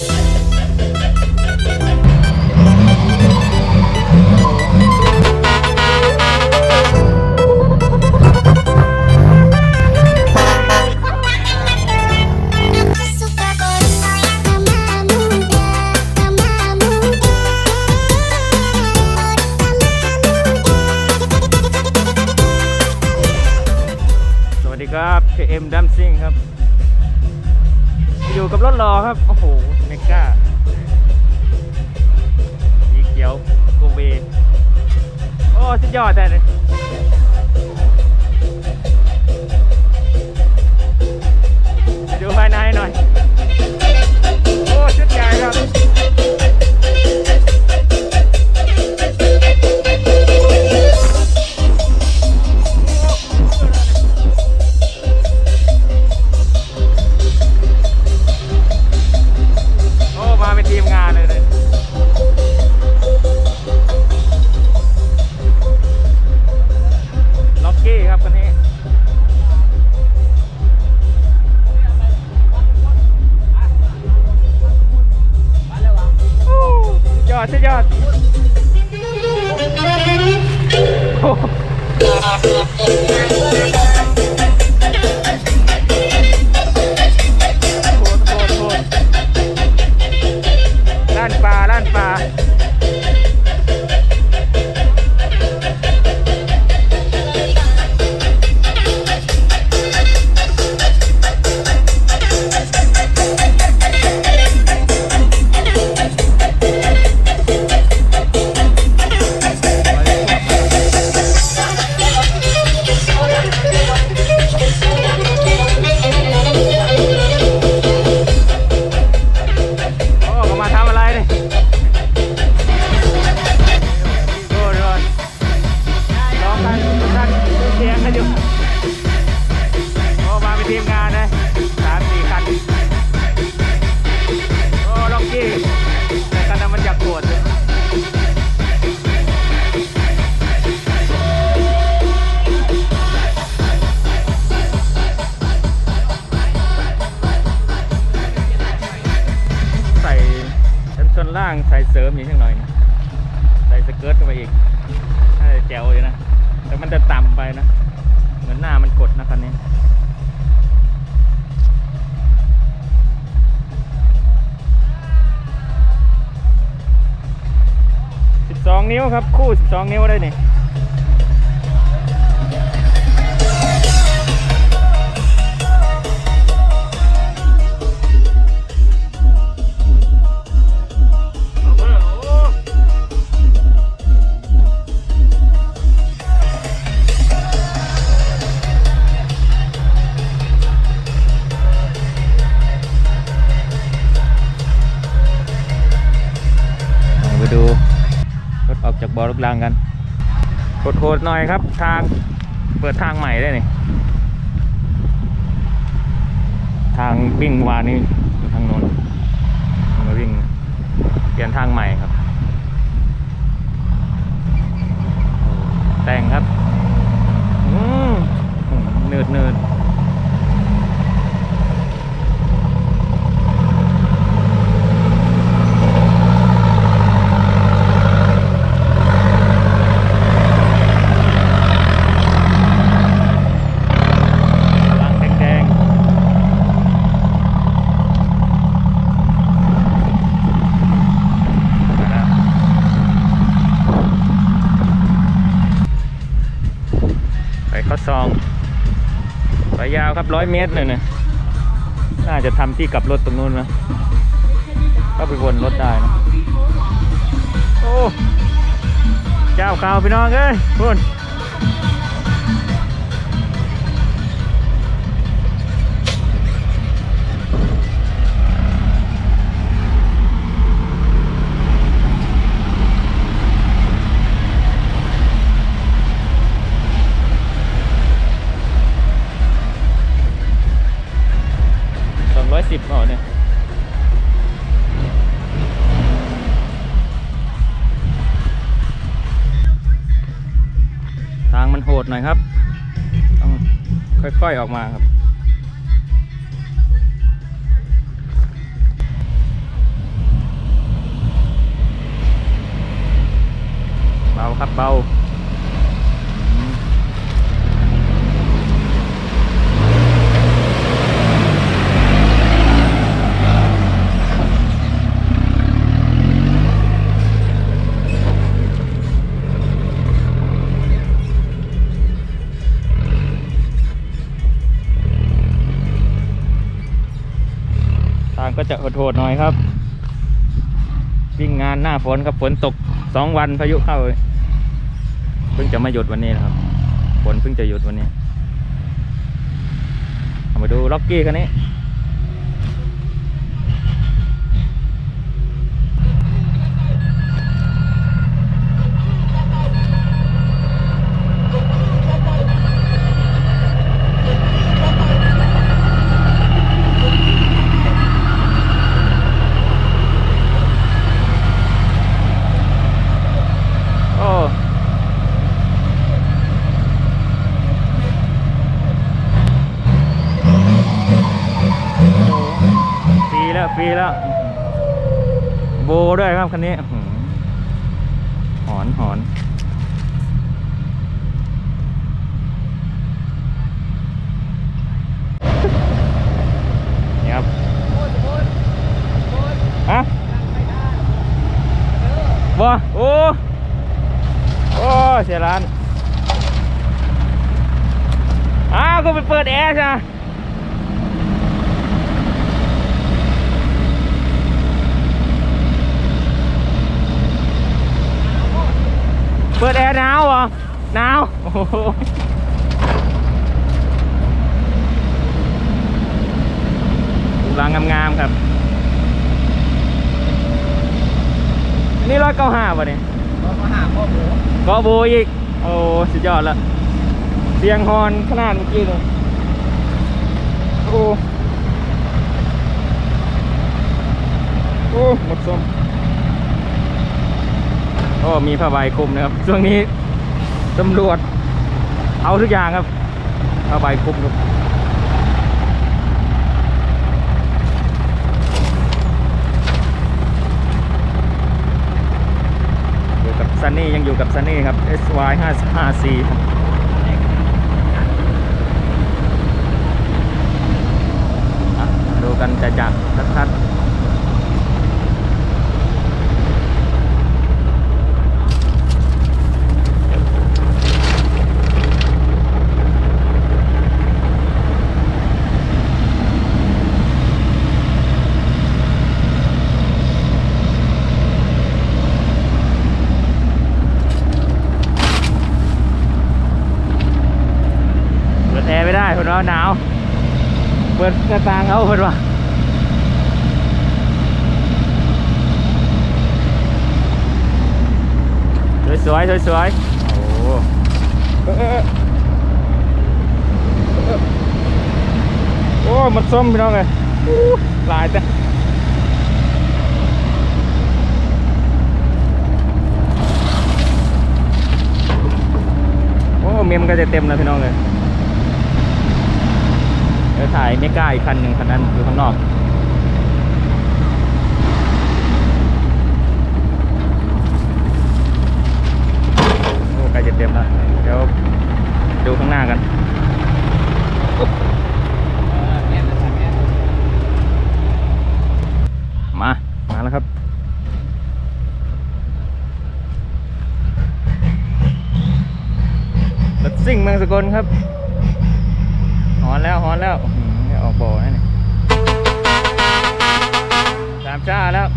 ดีครับ KM ดัมซิงครับ อยู่กับรถรอครับ โอ้โห ก้าสีเขียวโกเบโอ้สุดยอดแต่เลย นิ้วครับ คู่ 12 นิ้วได้นี่ บ่อลูกลังกันโหดๆหน่อยครับ ทางเปิดทางใหม่ได้นี่ทางวิ่งวานนี่อยู่ทางโน้นมาวิ่งเปลี่ยนทางใหม่ครับ แต่งครับ อืมเนืดเนืดๆ หลังแดงๆมาแล้วไปเข้าซอง ไปยาว ครับร้อยเมตรเลยนะน่าจะทำที่กลับรถตรงนู้นนะก็ไปวนรถได้นะโอ้เจ้าข่าวพี่น้องเอ้ยพุ่น หน่อยครับค่อยๆออกมาครับ เบาครับเบา จะโหดๆหน่อยครับ วิ่งงานหน้าฝนครับฝนตกสองวันพายุเข้าเลยเพิ่งจะมาหยุดวันนี้นะครับฝนเพิ่งจะหยุดวันนี้ มาดูล็อกกี้คันนี้ โอ้ฟรีแล้วฟรีแล้ว โบด้วยครับคันนี้หอนหอนนี่ครับฮะบ่โอ้โอ้เสียร้านอ้าวก็ไปเปิดแอร์ใช่ไหม เปิดแอร์หนาวเหรอหนาวโอ้โหรางงามๆครับ อันนี่ร้อยเก้าห้าป่ะเนี่ยก็มาหาพ่อหมูก็โบอีก โอ้สุดยอดละเสียงฮอนขนาดเมื่อกี้เลยโอ้โอ้หมดส้ม โอ้มีผ้าใบคลุมนะครับ ช่วงนี้ตำรวจเอาทุกอย่างครับผ้าใบคลุมครับอยู่กับซันนี่ยังอยู่กับซันนี่ครับ SY 5 5 4ครับดูกันจะจัดชัดๆเปิดแอร์ไม่ได้คนว่าหนาว เปิดหน้าต่างเอาคนว่าสวยๆสวยๆโอ้โหเออเออเออโอ้มันส้มพี่น้องเลยหลายแต่โอ้เมมก็จะเต็มแล้วพี่น้องเลย เดี๋ยวถ่ายไม่กล้าอีกคันหนึ่งคันนั้นอยู่ข้างนอกโอ้ใกล้จะเต็มแล้วเดี๋ยวดูข้างหน้ากันมา มาแล้วครับรถซิ่งเมืองสกลครับ อนแล้วหอนแล้วอื้อหือเนี่ยออกบ่อแล้วนี่สามชาแล้ว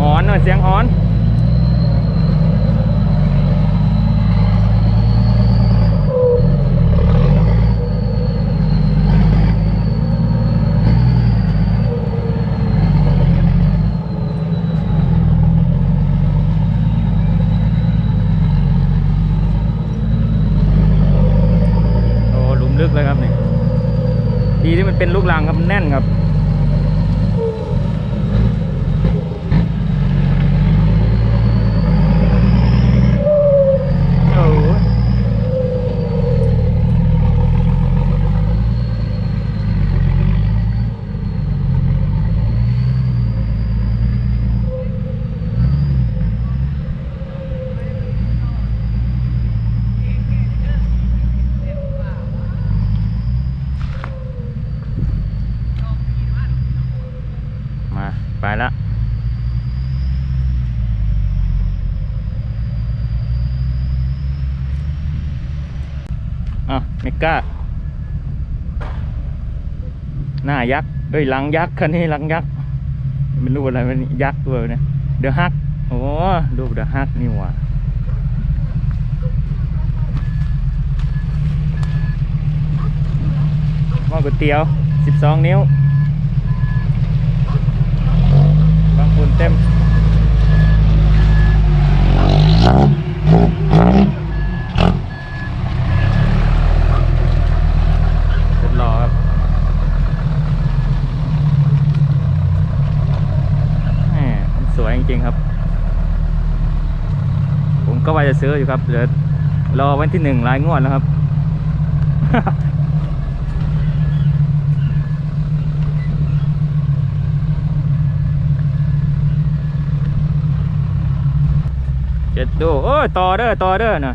หอนหน่อยเสียงหอน โอ้หลุมลึกเลยครับนี่ดีที่มัน เป็นลูกรังครับแน่นครับ โอ้โห อะเม ก้า หน้ายักษ์เอ้ยหลังยักษ์คันนี้หลังยักษ์ไม่รู้อะไรมันยักษ์ตัวเนี่ยเดอะฮักโอ้รูปเดอะฮักนี่หว่าหม้อก๋วยเตี๋ยว 12 นิ้วบางคุณเต็มสุดหล่อครับ แหมมันสวยจ ริงๆครับ ผมก็ว่าจะซื้ออยู่ครับเดี๋ยวรอวันที่หนึ่งรายงวดแล้วครับเจ็ดดูโอ้ยต่อเด้อต่อเด้อนะ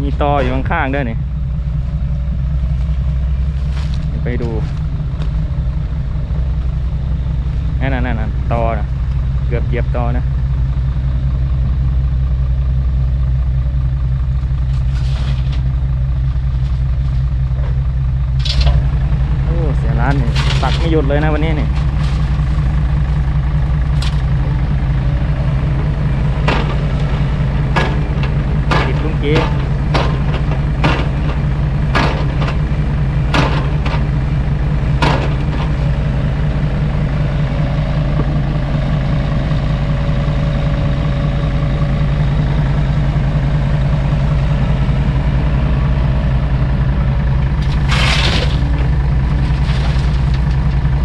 มีต่ออยู่ข้างๆเด้อนี่ไปดู นั่นน่นนั่นตอนะเกือบเหยียบต่อนะโอ้เสียร้านนี่ตักไม่หยุดเลยนะวันนี้นี่ ติดลุงเกี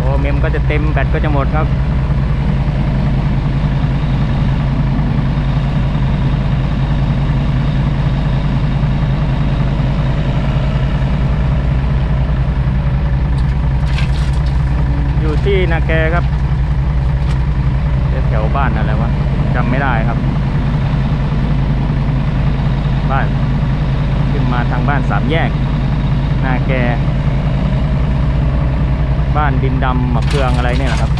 โอ้เมม ก็จะเต็มแบตก็จะหมดครับอยู่ที่นาแกครับแถวบ้านอะไรวะจำไม่ได้ครับ บ้าน ขึ้นมาทางบ้านสามแยก นาแก บ้านดินดำมะเฟืองอะไรเนี่ยนะครับ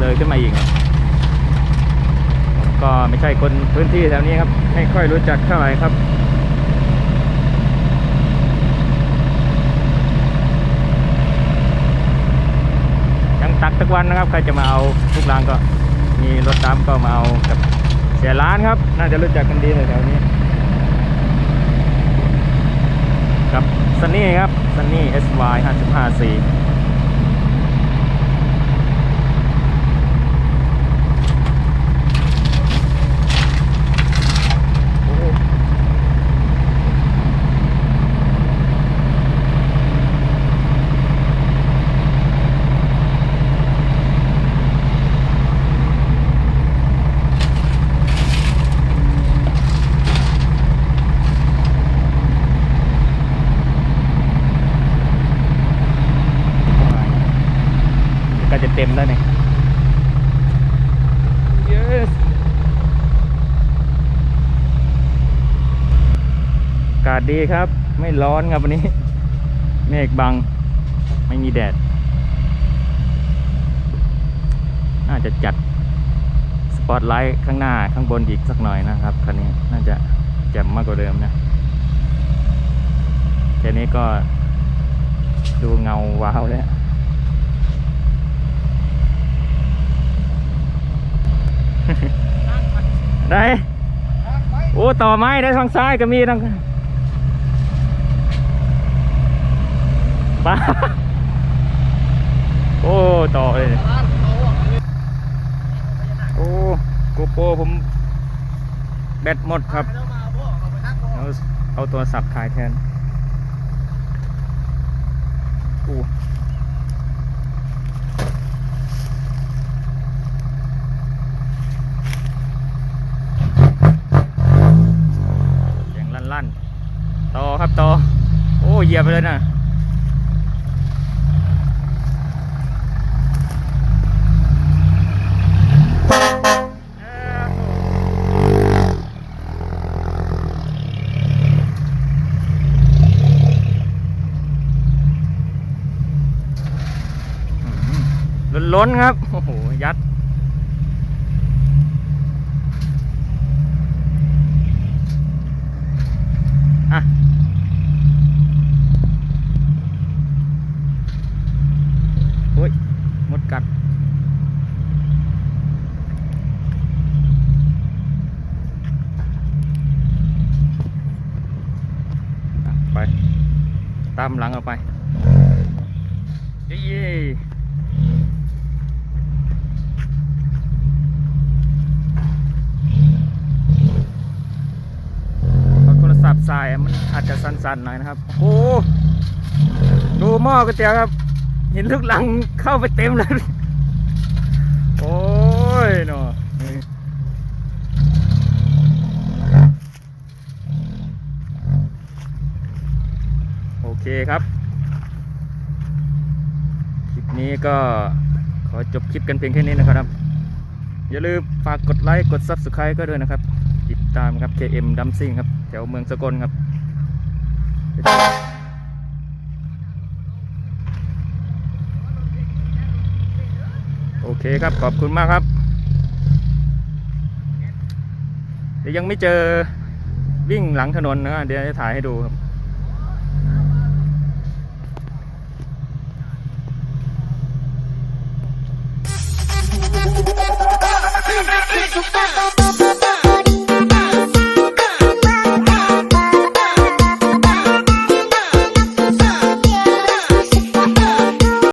เลยขึ้นมาอีกครับก็ไม่ใช่คนพื้นที่แถวนี้ครับไม่ค่อยรู้จักเท่าไหร่ครับยังตักทุกวันนะครับ ใครจะมาเอาทุกรางก็มีรถตามก็มาเอากับเสียร้านครับ น่าจะรู้จักกันดีเลยแถวนี้กับซันนี่ครับซันนี่ SY 55 4 จะเต็มแล้วเนี่ย yes อากาศดีครับ ไม่ร้อนครับวันนี้ เมฆบัง ไม่มีแดด น่าจะจัดสปอตไลท์ข้างหน้าข้างบนอีกสักหน่อยนะครับคันนี้น่าจะแจ่มมากกว่าเดิมนะแค่นี้ก็ดูเงาวาวแล้ว ได้โอ้ต่อไม้ได้ทางซ้ายก็มีทางป้าโอ้ต่อเลยโอ้โกโปผมแบตหมดครับเอาเอาตัวสับถ่ายแทนอู้เสียงลั่นๆ ต่อ ครับต่อ โอ้เหยียบไปเลยนะล้นครับ โอ้โห ยัด ตามหลังออกไปเย้เพราะโทรศัพท์สายอะมันอาจจะ สั่นๆหน่อยนะครับ โอ้ดูหม้อก๋วยเตี๋ยวครับ เห็นลูกหลังเข้าไปเต็มเลย โอ้ยเนาะโอเคครับ คลิปนี้ก็ขอจบคลิปกันเพียงแค่นี้นะครับ อย่าลืมฝากกดไลค์ กด Subscribe ก็ด้วยนะครับ ติดตามครับ KM d u m s i n g ครับ แถวเมืองสกลครับ โอเคครับขอบคุณมากครับเดี๋ยวยังไม่เจอวิ่งหลังถนนนะเดี๋ยวจะถ่ายให้ดูครับ